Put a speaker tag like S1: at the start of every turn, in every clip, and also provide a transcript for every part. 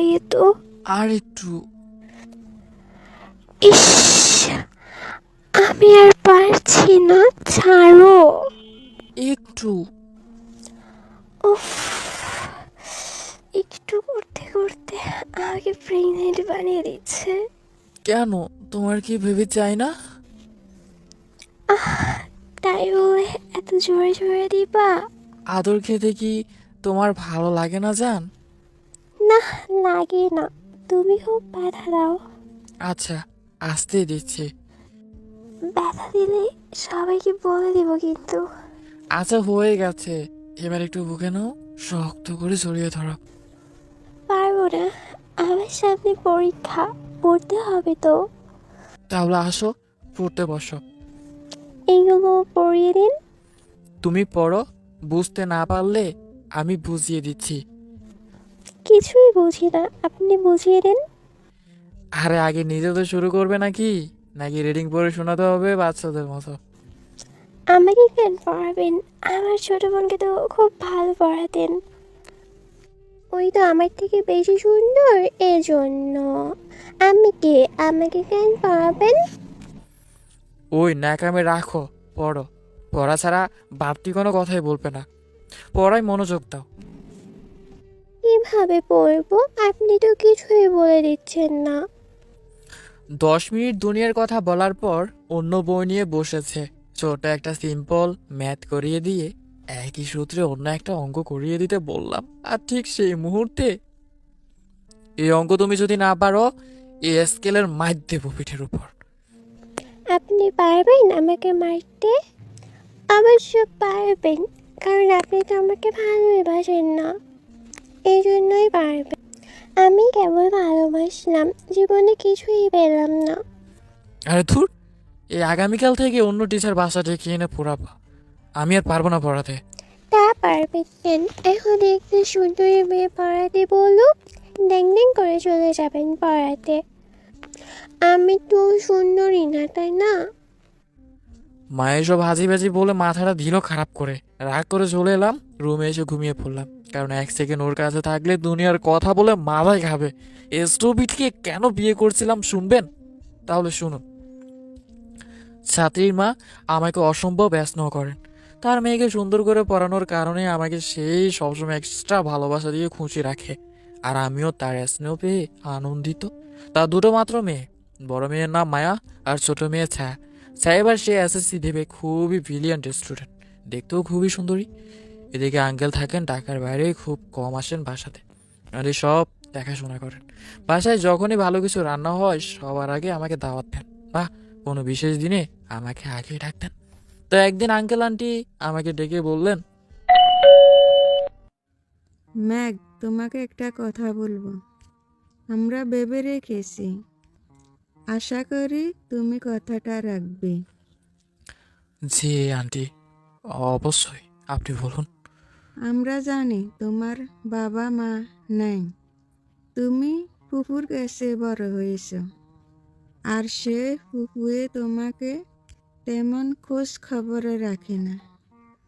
S1: লাগে তো
S2: আর একটু
S1: ইস আমি আর পারছি না ছাড়ো।
S2: একটু।
S1: উফ একটু করতে করতে আমাকে প্রেগনেন্ট বানিয়ে দিচ্ছে।
S2: কেন? তোমার কি ভেবে চাই না?
S1: তাই বলে এত জোরে জোরে দিবা?
S2: আদর খেতে কি তোমার ভালো লাগে না জান?
S1: না লাগে না। তুমি খুব ব্যথা দাও।
S2: আচ্ছা আসতে দিচ্ছি।
S1: ব্যথা দিলে সবাইকে বলে দিব কিন্তু।
S2: আচ্ছা হয়ে গেছে। এবার একটু বুকে নাও শক্ত করে জড়িয়ে ধরো।
S1: পারব না। আমার সামনে পরীক্ষা পড়তে হবে তো।
S2: তাহলে আসো পড়তে বসো।
S1: এইগুলো পড়িয়ে দিন
S2: তুমি পড়ো বুঝতে না পারলে আমি বুঝিয়ে দিচ্ছি।
S1: কিছুই বুঝি না। আপনি বুঝিয়ে দিন।
S2: আরে আগে নিজে তো শুরু করবে নাকি? নাকি রিডিং পড়ে শোনাতে হবে বাচ্চাদের মতো?
S1: আমাকে কেন পড়াবেন? আমার ছোট বোনকে তো খুব ভালো পড়াতেন। ওই তো আমার থেকে বেশি সুন্দর এজন্য। আমি কে? আমাকে কেন পড়াবেন?
S2: ওই ন্যাকামে রাখো পড়ো। পড়া ছাড়া বাড়তি কোনো কথাই বলবে না। পড়ায় মনোযোগ দাও।
S1: কীভাবে পড়ব? আপনি তো কিছুই বলে দিচ্ছেন না।
S2: দশ মিনিট দুনিয়ার কথা বলার পর অন্য বই নিয়ে বসেছে। ছোট একটা সিম্পল ম্যাথ করিয়ে দিয়ে একই সূত্রে অন্য একটা অঙ্ক করিয়ে দিতে বললাম। আর ঠিক সেই মুহূর্তে এই অঙ্ক তুমি যদি না পারো এই স্কেলের মাইর দেবো পিঠের উপর।
S1: আপনি পারবেন আমাকে মারতে? অবশ্য পারবেন কারণ আপনি তো আমাকে ভালোই বাসেন না। এই জন্যই পারবেন আমি কেবল ভালোবাসলাম জীবনে কিছুই পেলাম না।
S2: আরে ধুর এই আগামীকাল থেকে অন্য টিচার বাসা ডেকে এনে পড়াবা। আমি আর পারব না পড়াতে।
S1: তা পারবেন কেন? এখন একটু সুন্দরী মেয়ে পড়াতে বলুক ড্যাং ড্যাং করে চলে যাবেন পড়াতে। আমি তো সুন্দরী না তাই না?
S2: মায়ের সব হাজি বাজি বলে মাথাটা দিল খারাপ করে। রাগ করে চলে এলাম রুমে এসে ঘুমিয়ে পড়লাম। কারণ এক সেকেন্ড ওর কাছে থাকলে দুনিয়ার কথা বলে মাথায় খাবে। এস্টোবিটকে কেন বিয়ে করছিলাম শুনবেন? তাহলে শুনুন। ছাত্রীর মা আমাকে অসম্ভব ব্যস্ত করেন। তার মেয়েকে সুন্দর করে পড়ানোর কারণে আমাকে সেই সবসময় এক্সট্রা ভালোবাসা দিয়ে খুশি রাখে। আর আমিও তার স্নেহ পেয়ে আনন্দিত। তার দুটো মাত্র মেয়ে, বড় মেয়ের নাম মায়া আর ছোট মেয়ে ছায়া। এবার সে এসএসসি দেবে খুবই ব্রিলিয়ান্ট স্টুডেন্ট দেখতেও খুবই সুন্দরী। এদিকে আঙ্কেল থাকেন ঢাকার বাইরে খুব কম আসেন বাসাতে। আর সব দেখাশোনা করেন। বাসায় যখনই ভালো কিছু রান্না হয় সবার আগে আমাকে দাওয়াত দেন। বা কোনো বিশেষ দিনে আমাকে আগে ডাকতেন। তো একদিন আঙ্কেল আন্টি আমাকে ডেকে বললেন
S3: ম্যাগ তোমাকে একটা কথা বলব। আমরা ভেবে রেখেছি। আশা করি তুমি কথাটা রাখবে।
S2: জি আন্টি। অবশ্যই, আপনি বলুন।
S3: আমরা জানি তোমার বাবা মা নেই। তুমি ফুপুর কাছে বড় হয়েছ। আর সে ফুপুয়ে তোমাকে তেমন খোঁজ খবরে রাখে না।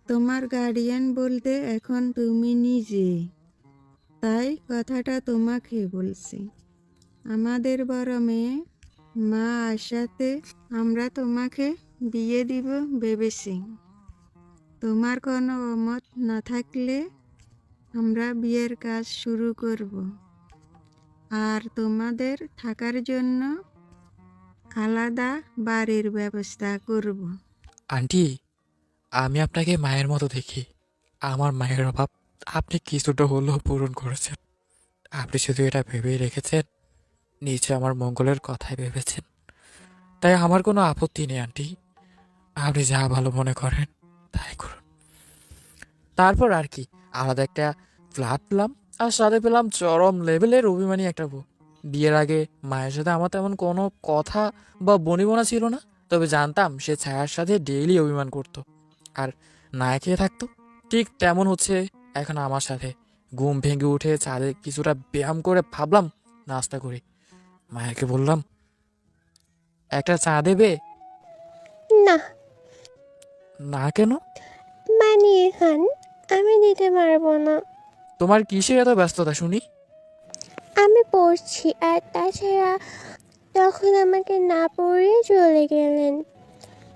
S3: তোমার গার্ডিয়ান বলতে এখন তুমি নিজে। তাই কথাটা তোমাকে বলছি। আমাদের বড় মেয়ে মা আশাতে আমরা তোমাকে বিয়ে দিব ভেবেছি। তোমার কোনো মত না থাকলে আমরা বিয়ের কাজ শুরু করব। আর তোমাদের থাকার জন্য আলাদা বাড়ির ব্যবস্থা করব।
S2: আন্টি, আমি আপনাকে মায়ের মতো দেখি। আমার মায়ের অভাব আপনি কিছুটা হলেও পূরণ করেছেন। আপনি শুধু এটা ভেবেই রেখেছেন নিচে আমার মঙ্গলের কথাই ভেবেছেন। তাই আমার কোনো আপত্তি নেই, আন্টি। আপনি যা ভালো মনে করেন। তাই করুন। তারপর আর কি, আলাদা একটা ফ্ল্যাট পেলাম আর সাথে পেলাম চরম লেভেলের অভিমানী একটা বউ। বিয়ের আগে মায়ের সাথে আমার তেমন কোনো কথা বা বনিবনা ছিল না, তবে জানতাম সে ছায়ার সাথে ডেইলি অভিমান করত আর না খেয়ে থাকতো। ঠিক তেমন হচ্ছে এখন আমার সাথে। ঘুম ভেঙে উঠে ছাদে কিছুটা ব্যায়াম করে ভাবলাম নাস্তা করি। মায়াকে বললাম, একটা চা দেবে?
S1: না
S2: না কেন?
S1: বানিয়ে খান আমি দিতে পারব না।
S2: তোমার কিসের এত ব্যস্ততা শুনি?
S1: আমি পড়ছি আর তাছাড়া তখন আমাকে না পড়িয়ে চলে গেলেন।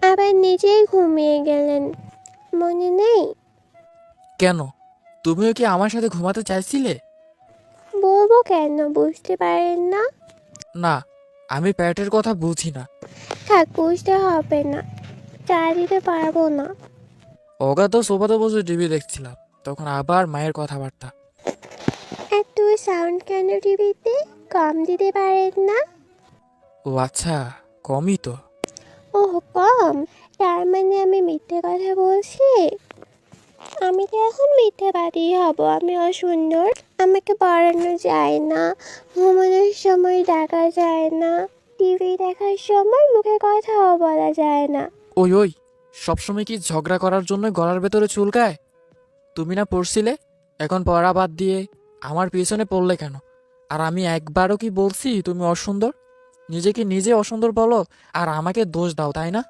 S1: আবার নিজেই ঘুমিয়ে গেলেন। মনে নেই?
S2: কেন? তুমিও কি আমার সাথে ঘুমাতে চাইছিলে?
S1: বলব কেন? বুঝতে পারেন না?
S2: না আমি প্যাটের কথা বুঝি না।
S1: থাক বুঝতে হবে না। চা দিতে পারব না।
S2: অগা তো সোফাতে বসে টিভি দেখছিলাম তখন আবার মায়ের কথাবার্তা।
S1: এত সাউন্ড কেন টিভিতে কম দিতে পারেন না?
S2: ও আচ্ছা কমই তো।
S1: ওহ কম? তার মানে আমি মিথ্যে কথা বলছি? আমি তো এখন মিথ্যে মিথ্যাবাদী হব আমি অসুন্দর। আমাকে পড়ানো যায় না ঘুমানোর সময় ডাকা যায় না টিভি দেখার সময় মুখে কথাও বলা যায় না।
S2: ওই ওই সবসময় কি ঝগড়া করার জন্য গলার ভেতরে চুলকায় তুমি না পড়ছিলে? এখন পড়া বাদ দিয়ে আমার পিছনে পড়লে কেন? আর আমি একবারও কি বলছি তুমি অসুন্দর? নিজেকে নিজে অসুন্দর বলো আর আমাকে দোষ দাও তাই না?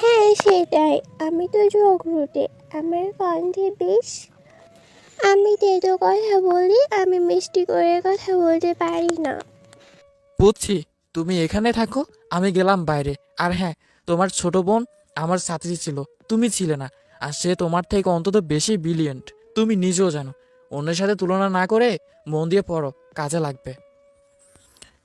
S1: হ্যাঁ সেটাই। আমি তো ঝগড়ুটে আমার কণ্ঠে বেশ আমি তেতো কথা বলি আমি মিষ্টি করে কথা বলতে পারি না।
S2: বুঝছি তুমি এখানে থাকো আমি গেলাম বাইরে। আর হ্যাঁ তোমার ছোট বোন আমার ছাত্রী ছিল, তুমি ছিলে না, আর সে তোমার থেকে অন্তত বেশি বিলিয়েন্ট তুমি নিজেও জানো, অন্যের সাথে তুলনা না করে মন দিয়ে পড়ো, কাজে লাগবে।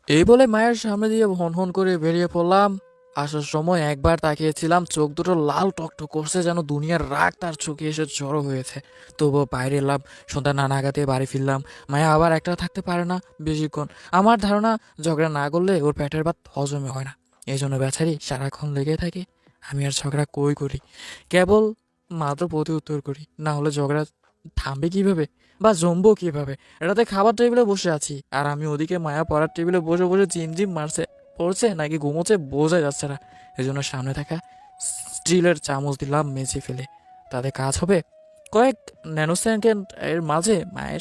S2: এই বলে মায়ের সামনে দিয়ে হন হন করে বেরিয়ে পড়লাম। আসার সময় একবার তাকিয়েছিলাম, চোখ দুটো লাল টকটক করছে যেন দুনিয়ার রাগ তার চোখে এসে জড়ো হয়েছে। তবুও বাইরে এলাম সন্ধ্যা না নাগাতে বাড়ি ফিরলাম। মায়া আবার একটা থাকতে পারে না বেশিক্ষণ। আমার ধারণা, ঝগড়া না করলে ওর পেটের ভাত হজমে হয় না। এই জন্য বেচারি সারাক্ষণ লেগে থাকে আমি আর ঝগড়া কই করি? কেবল মাত্র প্রতি উত্তর করি না হলে ঝগড়া থামবে কীভাবে? বা জমবো কীভাবে? এটাতে খাবার টেবিলে বসে আছি আর আমি ওদিকে মায়া পড়ার টেবিলে বসে বসে জিমজিম মারছে পড়ছে নাকি ঘুমোচ্ছে বোঝা যাচ্ছে না। এই জন্য সামনে থাকা স্টিলের চামচ দিলাম মেঝে ফেলে। তাতে কাজ হবে? কয়েক ন্যানো সেকেন্ড এর মাঝে মায়ের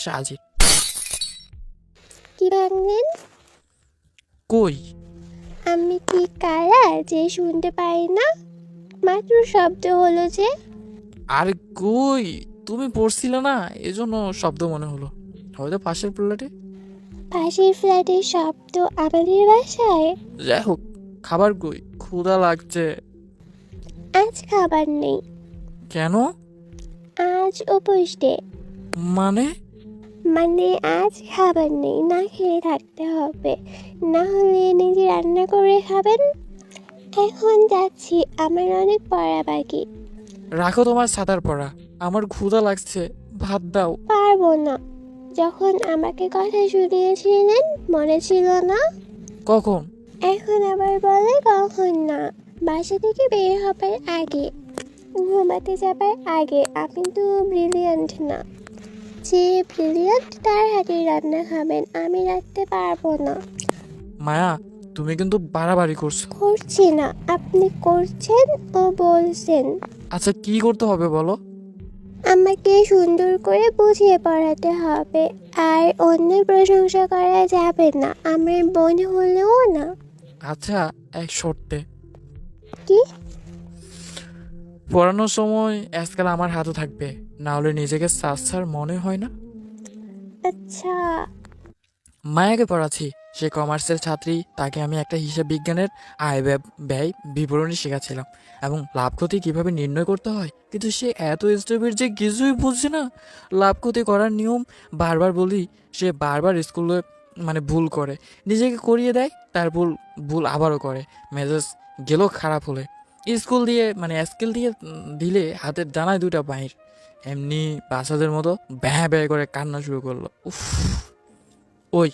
S1: ভাঙলেন?
S2: কই?
S1: আমি কি কারা যে শুনতে পাই না? মাত্র শব্দ হলো যে।
S2: আরে কই? তুমি পড়ছিলে না? এজন্য শব্দ মনে হলো। হয়তো পাশের প্লেটে
S1: পাশের ফ্ল্যাটের শব্দ আমাদের বাসায়?
S2: যাই হোক খাবার কই? ক্ষুধা লাগছে।
S1: আজ খাবার নেই।
S2: কেন?
S1: আজ উপোস ডে।
S2: মানে?
S1: মানে আজ খাবার নেই না খেয়ে থাকতে হবে। না হলে নিজে রান্না করে খাবেন? এখন যাচ্ছি আমার অনেক পড়া বাকি।
S2: রাখো তোমার ছাতার পড়া আমার ক্ষুধা লাগছে ভাত দাও।
S1: পারব না। যখন আমাকে কথা শুনিয়েছিলেন মনে ছিল না?
S2: কখন?
S1: এখন আবার বলে কখন না? বাসা থেকে বের হবার আগে। ঘুমাতে যাবার আগে আপনি তো ব্রিলিয়ান্ট না। যে ব্রিলিয়ান্ট তার হাতে রান্না খাবেন আমি রাখতে পারব না।
S2: মায়া তুমি কিন্তু বাড়াবাড়ি করছ।
S1: করছি না আপনি করছেন ও বলছেন।
S2: আচ্ছা কি করতে হবে বলো?
S1: আমাকে সুন্দর করে বুঝিয়ে পড়াতে হবে আর অন্যের প্রশংসা করা যাবে না আমার বোন হলেও না।
S2: আচ্ছা এক শর্তে।
S1: কি?
S2: পড়ানোর সময় আজকাল আমার হাতে থাকবে। না হলে নিজেকে সাচ্ছার মনে হয় না?
S1: আচ্ছা।
S2: মায়াকে পড়াচ্ছি। সে কমার্সের ছাত্রী তাকে আমি একটা হিসাব বিজ্ঞানের আয় ব্যয়- বিবরণী শেখাচ্ছিলাম। এবং লাভ ক্ষতি কীভাবে নির্ণয় করতে হয়? কিন্তু সে এত স্টেপের যে কিছুই বুঝছে না। লাভ ক্ষতি করার নিয়ম বারবার বলি সে বারবার স্কুলে মানে ভুল করে। নিজেকে করিয়ে দেয় তার ভুল ভুল আবারও করে। মেজাজ গেল খারাপ হলে। স্কুল দিয়ে মানে স্কেল দিয়ে দিলে হাতের ডানায় দুটা বাইর এমনি বাচ্চাদের মতো ব্যয় ব্যয় করে কান্না শুরু করল। উফ, ওই,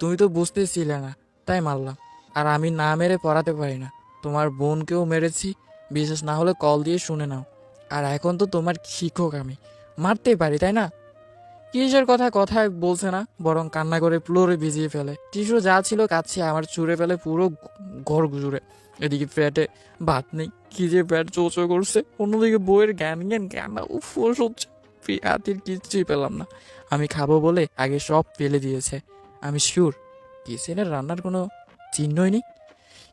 S2: তুমি তো বুঝতেছিলে না, তাই মারলাম। আর আমি না মেরে পড়াতে পারি না। তোমার বোনকেও মেরেছি বিশেষ না হলে কল দিয়ে শুনে নাও। আর এখন তো তোমার শিক্ষক আমি, মারতেই পারি, তাই না? কিসের কথা কথায় বলছে না, বরং কান্না করে ফ্লোরে ভিজিয়ে ফেলে। টিস্যু যা ছিল কাছে আমার চুরে ফেলে পুরো ঘর জুড়ে। এদিকে পেটে ভাত নেই, কি যে পেট চোচো করছে। অন্যদিকে বইয়ের জ্ঞান জ্ঞান কান্না উফ, ও সহ্য। হাতির কিছুই পেলাম না। আমি খাব বলে আগে সব ফেলে দিয়েছে। আমি শিওর কিচেনের রান্নার কোনো চিহ্নই নেই।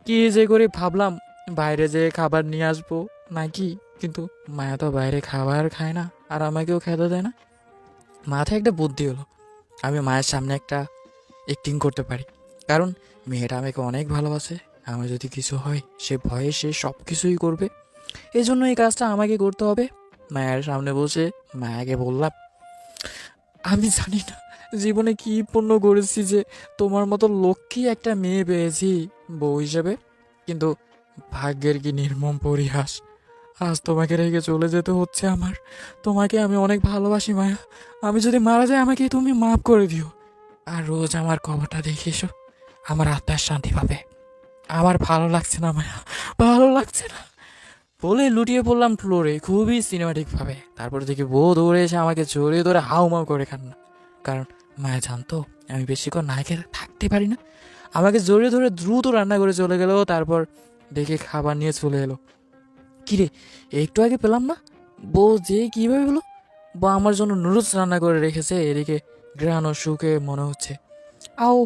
S2: কি যে করে ভাবলাম, বাইরে যেয়ে খাবার নিয়ে আসব নাকি? কিন্তু মায়া তো বাইরে খাবার খায় না, আর আমাকেও খেতে দেয় না। মাথায় একটা বুদ্ধি হলো, আমি মায়ের সামনে একটা অ্যাক্টিং করতে পারি। কারণ মেয়েটা আমাকে অনেক ভালোবাসে। আমার যদি কিছু হয়, সে ভয়ে সে সব কিছুই করবে। এই জন্য এই কাজটা আমাকে করতে হবে। মায়ের সামনে বসে মায়াকে বললাম, আমি জানি না জীবনে কি পূর্ণ করেছি যে তোমার মতো লক্ষ্মী একটা মেয়ে পেয়েছি বউ হিসেবে, কিন্তু ভাগ্যের কি নির্মম পরিহাস। আজ তোমাকে রেখে চলে যেতে হচ্ছে আমার। তোমাকে আমি অনেক ভালোবাসি, মায়া। আমি যদি মারা যাই, আমাকে তুমি মাফ করে দিও। আর রোজ আমার কবরটা দেখে এসো। আমার আত্মার শান্তি পাবে। আমার ভালো লাগছে না মায়া, ভালো লাগছে না। বলে লুটিয়ে পড়লাম ফ্লোরে, খুবই সিনেমাটিকভাবে তারপর দেখি বউ দৌড়ে এসে আমাকে জড়িয়ে ধরে হাউমাউ করে কান্না কারণ, মায়া জানতো, আমি বেশিক্ষণ না খেয়ে থাকতে পারি না। আমাকে জড়িয়ে ধরে দ্রুত রান্না করে চলে গেল, তারপর দেখে খাবার নিয়ে চলে এলো। কিরে, একটু আগে পেলাম না? বউ যে কীভাবে হলো? বা আমার জন্য নুডলস রান্না করে রেখেছে, এদিকে গ্রান ও সুখে মনে হচ্ছে। আও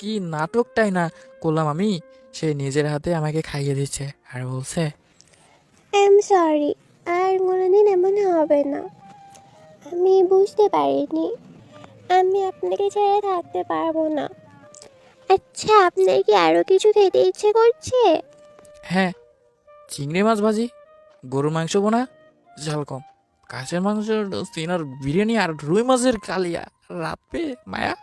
S2: কি নাটকটাই না করলাম আমি। সে নিজের হাতে আমাকে খাইয়ে দিচ্ছে আর বলছে
S1: আই এম সরি আর কোনোদিন এমন হবে না। আমি বুঝতে পারিনি আমি আপনাকে ছেড়ে থাকতে পারব না। আচ্ছা আপনার কি আরও কিছু খেতে ইচ্ছে করছে?
S2: হ্যাঁ চিংড়ি মাছ ভাজি গরুর মাংস বোনা ঝাল কম। কাঁচের মাংস সিনার বিরিয়ানি আর রুই মাছের কালিয়া। রাপে মায়া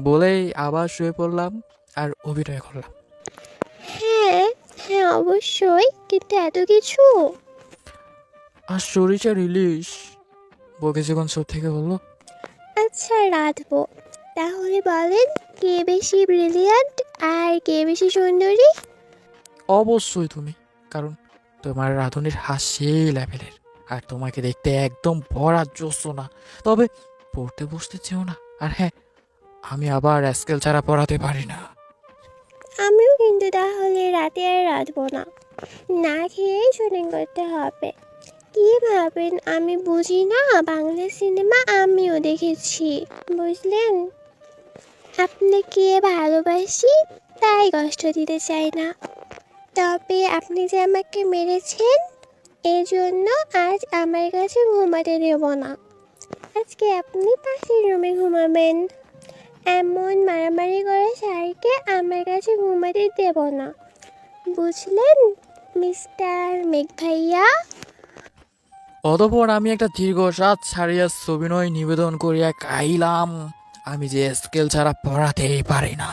S2: বলেই আবার শুয়ে পড়লাম আর অভিনয় করলাম।
S1: হ্যাঁ হ্যাঁ অবশ্যই। কিন্তু এত কিছু?
S2: আর সরিষার ইলিশ বকে যখন সব থেকে বলল
S1: আচ্ছা রাঁধবো। তাহলে বলেন কে বেশি ব্রিলিয়ান্ট আর কে বেশি সুন্দরী?
S2: অবশ্যই তুমি কারণ তোমার রাঁধুনির হাত সেই লেভেলের আর তোমাকে দেখতে একদম ভরা জোস না। তবে পড়তে বসতে চেও না। আর হ্যাঁ আমি আবার স্কেল ছাড়া পড়াতে পারি না।
S1: আমিও কিন্তু তাহলে রাতে আর রাঁধবো না। না খেয়েই শুটিং করতে হবে। কি ভাবেন? আমি বুঝি না, বাংলা সিনেমা আমিও দেখেছি, বুঝলেন? আপনাকে ভালোবাসি, তাই কষ্ট দিতে চাই না। তবে আপনি যে আমাকে মেরেছেন এই জন্য আজ আমার কাছে ঘুমাতে দেব না। আজকে আপনি পাশের রুমে ঘুমাবেন। এমন মারামারি করে স্যারকে আমার কাছে ঘুমাতে দেব না। বুঝলেন, মিস্টার মেঘ ভাইয়া
S2: অতপর আমি একটা দীর্ঘশ্বাস ছাড়িয়া সবিনয় নিবেদন করিয়া কাইলাম আমি যে স্কেল ছাড়া পড়াতেই পারি না।